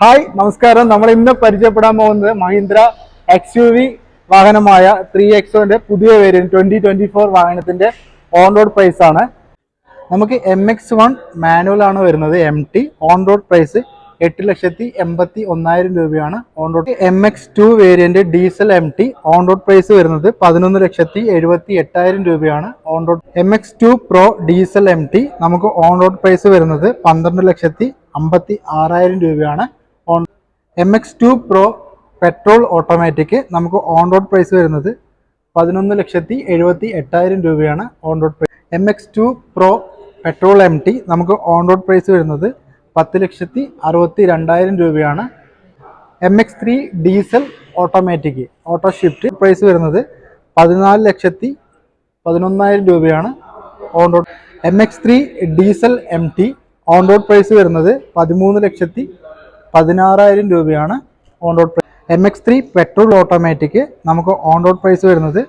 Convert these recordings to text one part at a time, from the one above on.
Hi നമസ്കാരം. നമ്മൾ ഇന്ന് പരിചയപ്പെടാൻ പോകുന്നത് മഹീന്ദ്ര എക്സ് യു വി വാഹനമായ ത്രീ എക്സോന്റെ പുതിയ വേരിയന്റ് ട്വന്റി ട്വന്റി ഫോർ വാഹനത്തിന്റെ ഓൺ റോഡ് പ്രൈസ് ആണ്. നമുക്ക് എം എക്സ് വൺ മാനുവൽ ആണ് വരുന്നത് M T on road price എട്ട് ലക്ഷത്തി എൺപത്തി ഒന്നായിരം രൂപയാണ് on road M X two variant diesel M T on road price വരുന്നത് പതിനൊന്ന് ലക്ഷത്തി എഴുപത്തി എട്ടായിരം രൂപയാണ് on road M X two pro diesel M T നമുക്ക് ഓൺ റോഡ് പ്രൈസ് വരുന്നത് പന്ത്രണ്ട് ലക്ഷത്തി അമ്പത്തി ആറായിരം രൂപയാണ് M X two pro petrol automatic നമുക്ക് ഓൺ റോഡ് പ്രൈസ് വരുന്നത് പതിനൊന്ന് ലക്ഷത്തി എഴുപത്തി എട്ടായിരം രൂപയാണ് on road price M X two pro petrol M T നമുക്ക് ഓൺ റോഡ് പ്രൈസ് വരുന്നത് പത്ത് ലക്ഷത്തി അറുപത്തി രണ്ടായിരം രൂപയാണ്. M X three diesel automatic auto shift price വരുന്നത് പതിനാല് ലക്ഷത്തി പതിനൊന്നായിരം രൂപയാണ് on road M X three diesel M T on road price വരുന്നത് പതിമൂന്ന് ലക്ഷത്തി പതിനാറായിരം രൂപയാണ് on road price M X three petrol automatic നമുക്ക് ഓൺ റോഡ് പ്രൈസ് വരുന്നത്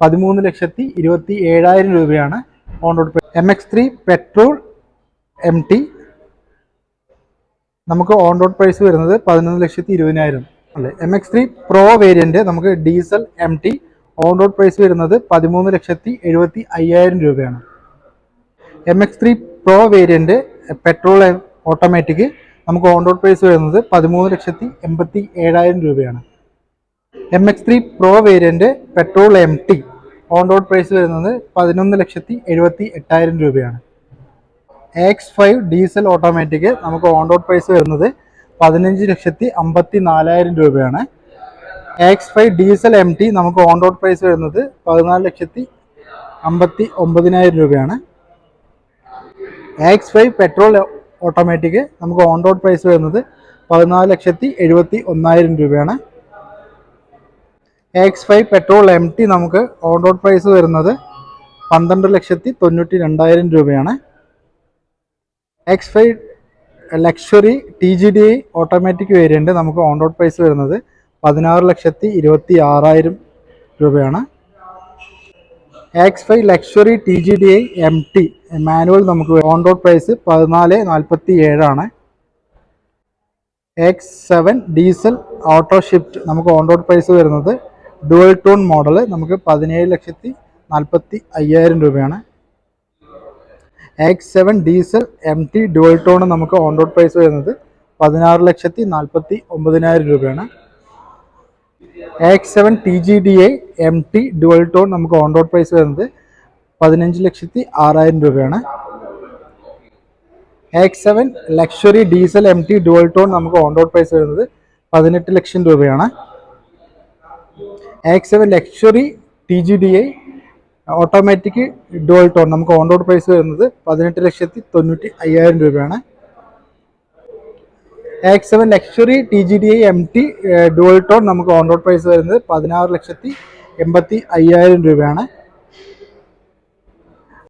പതിമൂന്ന് ലക്ഷത്തി ഇരുപത്തി ഏഴായിരം രൂപയാണ് on road price M X three petrol M T നമുക്ക് ഓൺ റോഡ് പ്രൈസ് വരുന്നത് പതിനൊന്ന് ലക്ഷത്തി ഇരുപതിനായിരം. അല്ലേ? M X three pro variant നമുക്ക് diesel M T on road price വരുന്നത് പതിമൂന്ന് ലക്ഷത്തി എഴുപത്തി അയ്യായിരം രൂപയാണ്. M X three pro variant petrol automatic നമുക്ക് ഓൺ റോഡ് പ്രൈസ് വരുന്നത് പതിമൂന്ന് ലക്ഷത്തി എൺപത്തി ഏഴായിരം രൂപയാണ്. M X three pro variant petrol M T on road price വരുന്നത് പതിനൊന്ന് ലക്ഷത്തി എഴുപത്തി എട്ടായിരം രൂപയാണ്. എക്സ് ഫൈവ് ഡീസൽ ഓട്ടോമാറ്റിക് നമുക്ക് ഓൺ റോഡ് പ്രൈസ് വരുന്നത് പതിനഞ്ച് ലക്ഷത്തി അമ്പത്തി നാലായിരം രൂപയാണ്. X five diesel M T നമുക്ക് ഓൺ റോഡ് പ്രൈസ് വരുന്നത് പതിനാല് ലക്ഷത്തി അമ്പത്തി ഒമ്പതിനായിരം രൂപയാണ്. എക്സ് ഫൈവ് പെട്രോൾ ഓട്ടോമാറ്റിക് നമുക്ക് ഓൺ റോഡ് പ്രൈസ് വരുന്നത് പതിനാല് ലക്ഷത്തി എഴുപത്തി ഒന്നായിരം രൂപയാണ്. X five petrol M T നമുക്ക് ഓൺ റോഡ് പ്രൈസ് വരുന്നത് പന്ത്രണ്ട് ലക്ഷത്തി തൊണ്ണൂറ്റി രണ്ടായിരം രൂപയാണ്. X five luxury T G D I automatic variant നമുക്ക് ഓൺ റോഡ് പ്രൈസ് വരുന്നത് പതിനാറ് ലക്ഷത്തി ഇരുപത്തി ആറായിരം രൂപയാണ്. X five luxury T G D I M T manual നമുക്ക് ഓൺ റോഡ് പ്രൈസ് പതിനാല് നാൽപ്പത്തി ഏഴാണ് X seven diesel auto shift നമുക്ക് ഓൺ റോഡ് പ്രൈസ് വരുന്നത് ഡുവൽ ടൂൺ മോഡൽ നമുക്ക് പതിനേഴ് ലക്ഷത്തി നാൽപ്പത്തി അയ്യായിരം രൂപയാണ്. X seven diesel M T dual tone നമുക്ക് ഓൺ റോഡ് പ്രൈസ് വരുന്നത് പതിനാറ് ലക്ഷത്തി നാൽപ്പത്തി ഒമ്പതിനായിരം രൂപയാണ്. X seven T G D I M T dual tone നമുക്ക് ഓൺ റോഡ് പ്രൈസ് വരുന്നത് പതിനഞ്ച് ലക്ഷത്തി ആറായിരം രൂപയാണ്. X seven luxury diesel M T dual tone നമുക്ക് ഓൺ റോഡ് പ്രൈസ് വരുന്നത് പതിനെട്ട് ലക്ഷം രൂപയാണ്. X seven luxury T G D I automatic dual tone നമുക്ക് ഓൺ റോഡ് പ്രൈസ് വരുന്നത് പതിനെട്ട് ലക്ഷത്തി തൊണ്ണൂറ്റി അയ്യായിരം രൂപയാണ്. X seven luxury T G D I M T dual tone നമുക്ക് ഓൺ റോഡ് പ്രൈസ് വരുന്നത് പതിനാറ് ലക്ഷത്തി എൺപത്തി അയ്യായിരം രൂപയാണ്.